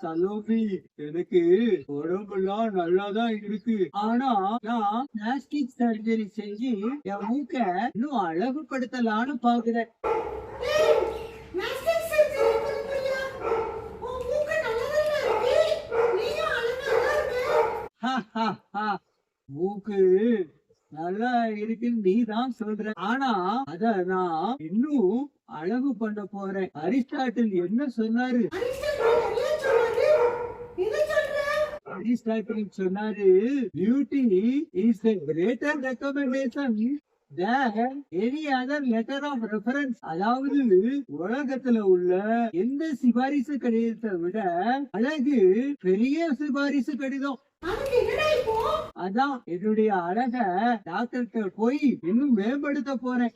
சலோபி எனக்கு உடம்பெல்லாம் நல்லாதான் இருக்கு. ஆனா நான் பிளாஸ்டிக் சர்ஜரி செஞ்சு என் மூக்க இன்னும் அழகுபடுத்தலான்னு பாக்குறேன். மூக்கு நல்லா இருக்குன்னு நீ தான் சொல்ற. ஆனா அத நான் இன்னும் அழகு பண்ண போறேன். அரிஸ்டாட்டில் என்ன சொன்னாரு? சொன்னாரு. Beauty is the greater recommendation any other letter of reference அதாவது உலகத்துல உள்ள எந்த சிபாரிசு கடிதத்தை விட அழகு பெரிய சிபாரிசு கடிதம். அதான் என்னுடைய அழக டாக்டர்கிட்ட போய் இன்னும் மேம்படுத்த போறேன்.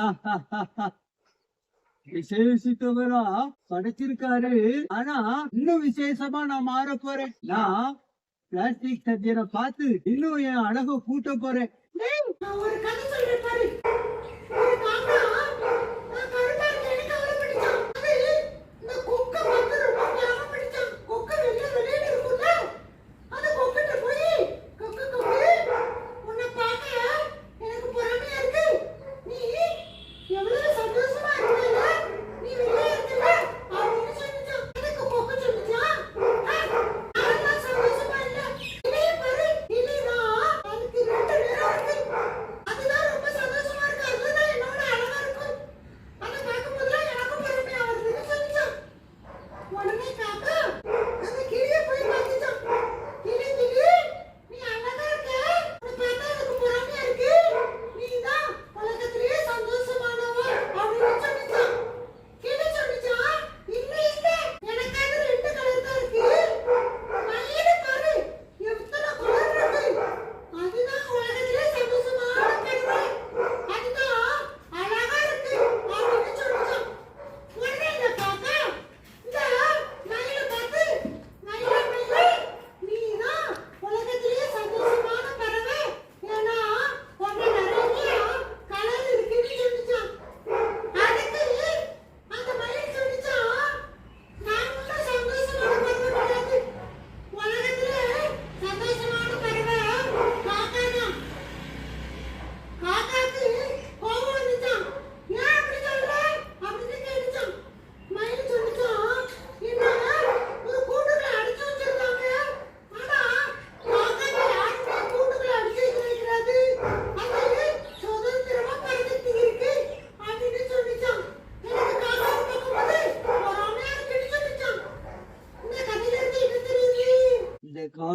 விசேஷித்தவரா படைச்சிருக்காரு. ஆனா இன்னும் விசேஷமா நான் மாற போறேன். நான் பிளாஸ்டிக் சர்ஜரை பார்த்து இன்னும் என் அழக கூட்ட போறேன்.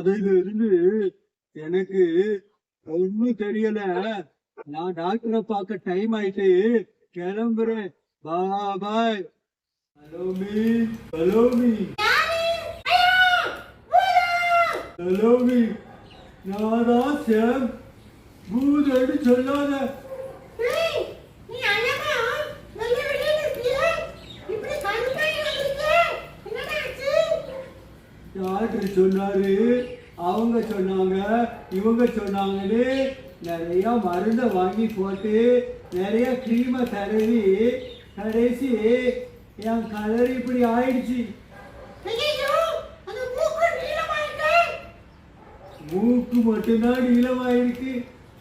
அதுல இருந்து எனக்கு ஒண்ணும் தெரியல. நான் டாக்டரை பார்க்க டைம் ஆயிட்டு கிளம்புறேன். பாபாய் ஹலோமி ஹலோமி ஹலோமி நான் தான் சேம். பூதன்னு சொல்லாத. யாரு சொன்னாரு அவங்க சொன்னாங்க இவங்க சொன்னாங்கன்னு நிறையா மருந்தை வாங்கி போட்டு நிறைய க்ரீமை தரவி கடைசி என் கலர் இப்படி ஆயிடுச்சு. மூக்கு மட்டும்தான் நீளமாயிருக்கு.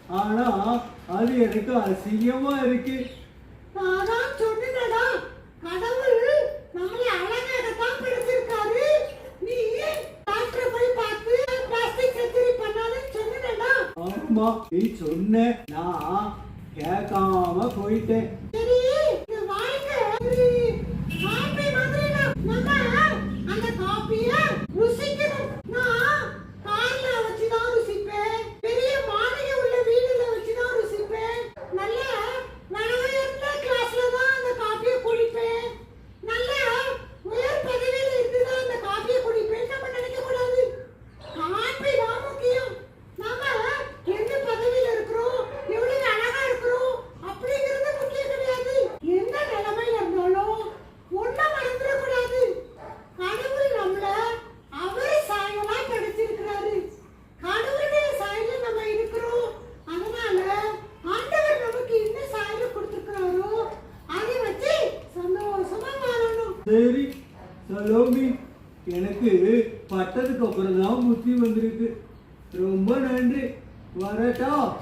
ஆனா அது எனக்கு அசிங்கமா இருக்கு. நான் சொன்னேன்டா கடவுள் ஏம்மா நீ சொன்ன நான் கேட்காம போயிட்டேன். எனக்கு பட்டதுக்கு அப்புறம் தான் புத்தி வந்திருக்கு. ரொம்ப நன்றி. வரட்டா